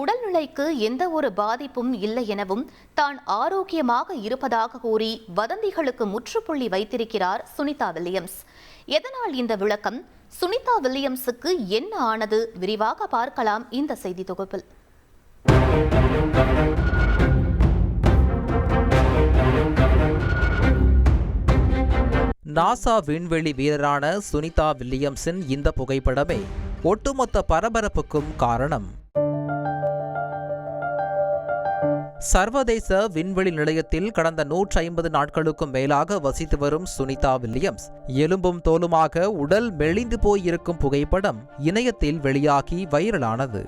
உடல்நிலைக்கு எந்த ஒரு பாதிப்பும் இல்லை எனவும் தான் ஆரோக்கியமாக இருப்பதாக கூறி வதந்திகளுக்கு முற்றுப்புள்ளி வைத்திருக்கிறார் சுனிதா வில்லியம்ஸ். எதனால் இந்த விளக்கம்? சுனிதா வில்லியம்ஸுக்கு என்ன ஆனது? விரிவாக பார்க்கலாம் இந்த செய்தி தொகுப்பில். நாசா விண்வெளி வீரரான சுனிதா வில்லியம்ஸின் இந்த புகைப்படமே ஒட்டுமொத்த பரபரப்புக்கும் காரணம். சர்வதேச விண்வெளி நிலையத்தில் கடந்த நூற்றி ஐம்பது நாட்களுக்கும் மேலாக வசித்து வரும் சுனிதா வில்லியம்ஸ் எலும்பும் தோலுமாக உடல் மெலிந்து போயிருக்கும் புகைப்படம் இணையத்தில் வெளியாகி வைரலானது.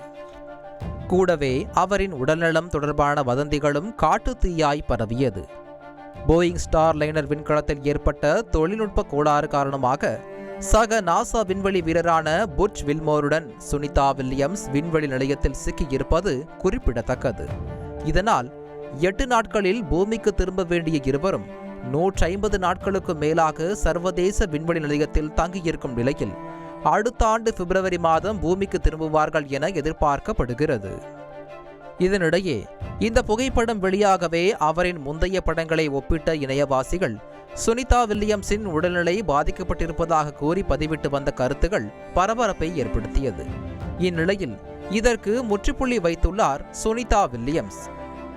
கூடவே அவரின் உடல்நலம் தொடர்பான வதந்திகளும் காட்டுத் தீயாய் பரவியது. போயிங் ஸ்டார் லைனர் விண்கலத்தில் ஏற்பட்ட தொழில்நுட்ப கோளாறு காரணமாக சக நாசா விண்வெளி வீரரான புட்ச் வில்மோருடன் சுனிதா வில்லியம்ஸ் விண்வெளி நிலையத்தில் சிக்கியிருப்பது குறிப்பிடத்தக்கது. இதனால் எட்டு நாட்களில் பூமிக்கு திரும்ப வேண்டிய இருவரும் நூற்றி ஐம்பது நாட்களுக்கு மேலாக சர்வதேச விண்வெளி நிலையத்தில் தங்கியிருக்கும் நிலையில் அடுத்த ஆண்டு பிப்ரவரி மாதம் பூமிக்கு திரும்புவார்கள் என எதிர்பார்க்கப்படுகிறது. இதனிடையே இந்த புகைப்படம் வெளியாகவே அவரின் முந்தைய படங்களை ஒப்பிட்ட இணையவாசிகள் சுனிதா வில்லியம்ஸின் உடல்நிலை பாதிக்கப்பட்டிருப்பதாக கூறி பதிவிட்டு வந்த கருத்துகள் பரபரப்பை ஏற்படுத்தியது. இந்நிலையில் இதற்கு முற்றுப்புள்ளி வைத்துள்ளார் சுனிதா வில்லியம்ஸ்.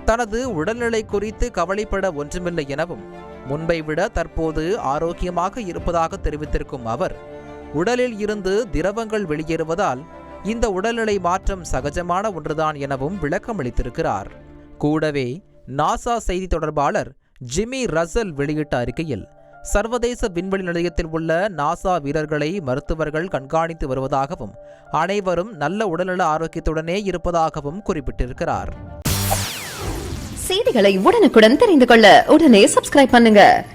தனது உடல்நிலை குறித்து கவலைப்பட ஒன்றுமில்லை எனவும் முன்பை விட தற்போது ஆரோக்கியமாக இருப்பதாக தெரிவித்திருக்கும் அவர் உடலில் இருந்து திரவங்கள் வெளியேறுவதால் இந்த உடல்நிலை மாற்றம் சகஜமான ஒன்றுதான் எனவும் விளக்கமளித்திருக்கிறார். கூடவே நாசா செய்தி தொடர்பாளர் ஜிம்மி ரசல் வெளியிட்ட அறிக்கையில் சர்வதேச விண்வெளி நிலையத்தில் உள்ள நாசா வீரர்களை மருத்துவர்கள் கண்காணித்து வருவதாகவும் அனைவரும் நல்ல உடல்நல ஆரோக்கியத்துடனே இருப்பதாகவும் குறிப்பிட்டிருக்கிறார். செய்திகளை உடனுக்குடன் தெரிந்து கொள்ள உடனே சப்ஸ்கிரைப் பண்ணுங்க.